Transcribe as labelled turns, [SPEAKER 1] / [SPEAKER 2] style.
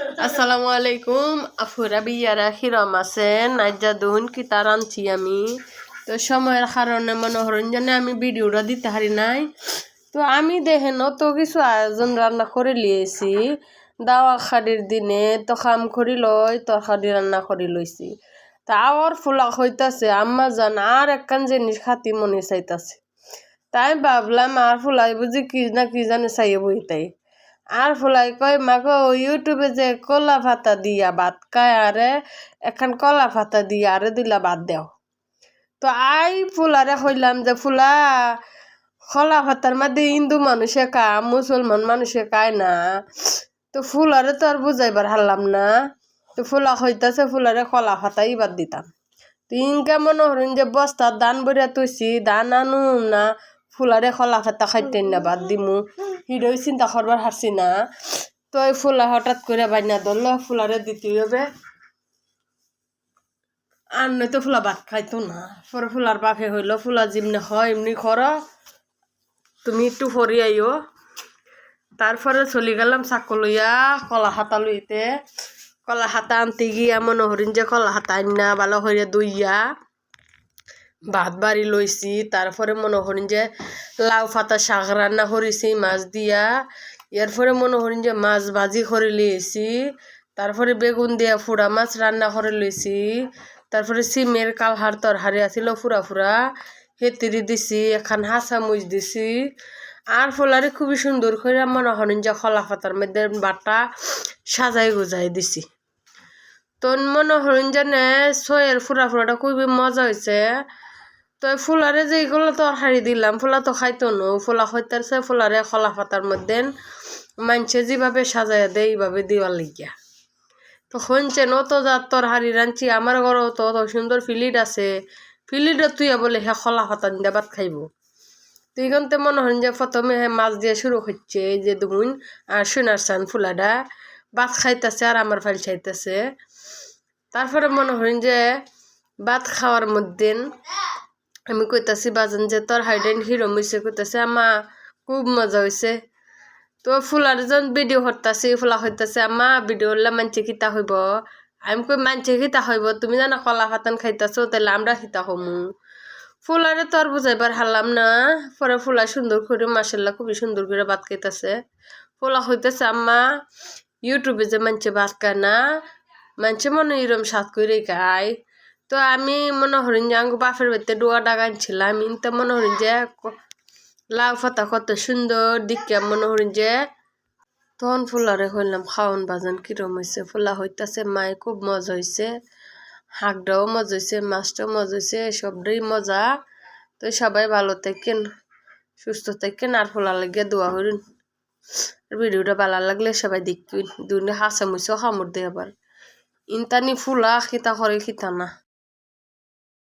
[SPEAKER 1] আসসালামু আলাইকুম। আফুরা বিয়ারা খিরম আছেন নাইজা দুন কিতা রাঁধছি আমি। তো সময়ের কারণে মনোহরণ জানে আমি ভিডিওটা দিতে হারি নাই। তো আমি দেখেন তো কিছু আয়োজন রান্না করে লিয়েছি। দাওয়া খাড়ির দিনে তো খাম করি লই, তরকারি রান্না করে লইছি। তা আওয়ার ফুলা হইতাছে, আম্মা জান, আর একখান জিনিস খাতি মনে চাইতাছে। তাই ভাবলাম, আর ফুলাই বুঝি কি না কি জানে চাইয়ে বই তাই। আর ফুলাই কয়, মাগো ইউটিউবে যে কলা ফাতা দিয়া ভাত খায়, আরে এখন কলা ফাতা দিয়া আরে দিলা ভাত দেও। তো আই ফুলারে কইলাম যে, ফুলা, কলা ফাতার মধ্যে হিন্দু মানুষে কা মুসলমান মানুষে খায় না। তো ফুলারে তো আর বুঝাইবার হারলাম না। তো ফুলা হইতাছে ফুলারে কলা পাতা ইবার দিতাম। তো ইনকা মনে হরিণ যে, বস্তার দান বরিয়া তুইছি দান আনু না, ফুলারে কলা পাতা খাইতেন না বাদ দিমু। হিরোই চিন্তা করবার হারছি না। তো এই ফুলা হঠাৎ করে বাইনা ধরল, ফুলারে দিতে হবে। আর নয়তো ফুলা ভাত খাইতো না। পরে ফুলার বাপে হইল ফুলা যেমনি হয় এমনি কর, তুমি একটু ফরি আইও। তারপরে চলি গেলাম চাকু লইয়া কলা হাতা লইতে। কলা হাতা আনতে গিয়া মনে হরিণ যে কলা হাতা আইনা ভালো হইয়া দইয়া ভাত বাড়ি লইছি তারপরে মনে করিন যে লাউ পাতা শাক রান্না করেছি মাছ দিয়া এরপরে মনে করিন যে মাছ ভাজি করে লিয়েছি তারপরে বেগুন দিয়া ফুড়া মাছ রান্না করে লইছি তারপরে সিমের কালহার তরহারি আছিল ফুরা ফুরা হেতিরি দিছি, এখান হাসা মুচ দিছি। আর ফলারে খুবই সুন্দর করে মনে করেন যে খলা পাতার মধ্যে বাটা সাজাই গুজাই দিছি। তন মনে করেন যে ছয়ের ফুরা ফুরাটা খুবই মজা হয়েছে তো ফুলারে যেগুলো তরকারি দিলাম, ফুলা তো খাইতো নো। ফুলা খাইতেছে ফুলারে খলা পাতার মধ্যে মানছে যেভাবে সাজাইয়া দেয় এইভাবে দিবার লাগিয়া। তো শুনছেন অত যার তরকারি রাঁধছি, আমার ঘরও তো অত সুন্দর ফিলিড আছে। ফিলিডে তুই বলে হে খলা পাতা দিয়ে ভাত খাইব। তুই কিন্তু মনে হন যে প্রথমে হে মাছ দিয়ে শুরু হচ্ছে এই যে দুমুন আর সোনার চান ফুলাডা। ভাত খাইতেছে আর আমার ফাইল চাইতেছে তারপরে মনে হন যে ভাত খাওয়ার মধ্যে আমি কইতাছি বাজান যে তোর হাইডেন হিরো মিশে কইতাছে আমা খুব মজা হয়েছে তো ফুলার যেন ভিডিও হরতাছি ফুলা হইতাছে আমা ভিডিও হলে মানছে খিতা হইব। আমি কই, মানছে খিতা হইব, তুমি জানা কলা ফাতান খাইতাছো তাহলে আমরা খিতা হমু। ফুলারে তো আর বুঝাইবার হারলাম না, পরে ফুলা সুন্দর করে মাসাল্লাহ খুবই সুন্দর করে ভাত খাইতাছে। ফুলা হইতেছে আম্মা ইউটিউবে যে মানছে ভাত খায় না, মানছে মনে এরম সাত করে খায়। তো আমি মনে হরিণ যে আঙ্গু বাপের বাড়িতে ডোয়া ডাগানছিলাম তো মনে হরিণ যে লাউ পাতা কত সুন্দর, দিকে মনে হরিণ যে তখন ফুলারে হইলাম খাওয়ান বাজান, কিরম হয়েছে ফুলা হইতাছে, মায়ে খুব মজা হয়েছে হাঁকটাও মজা হয়েছে মাছটাও মজা হয়েছে সবটাই মজা। তো সবাই ভালো থাকেন, সুস্থ থাকেন, আর ফুলা লাগিয়ে দোয়া হরিণ ভিডিওটা ভালো লাগলে সবাই দেখবেন। দুনে হাসা মুছে খামর দিয়ে আবার ইনতানি ফুলা খিতা করে খিতা না।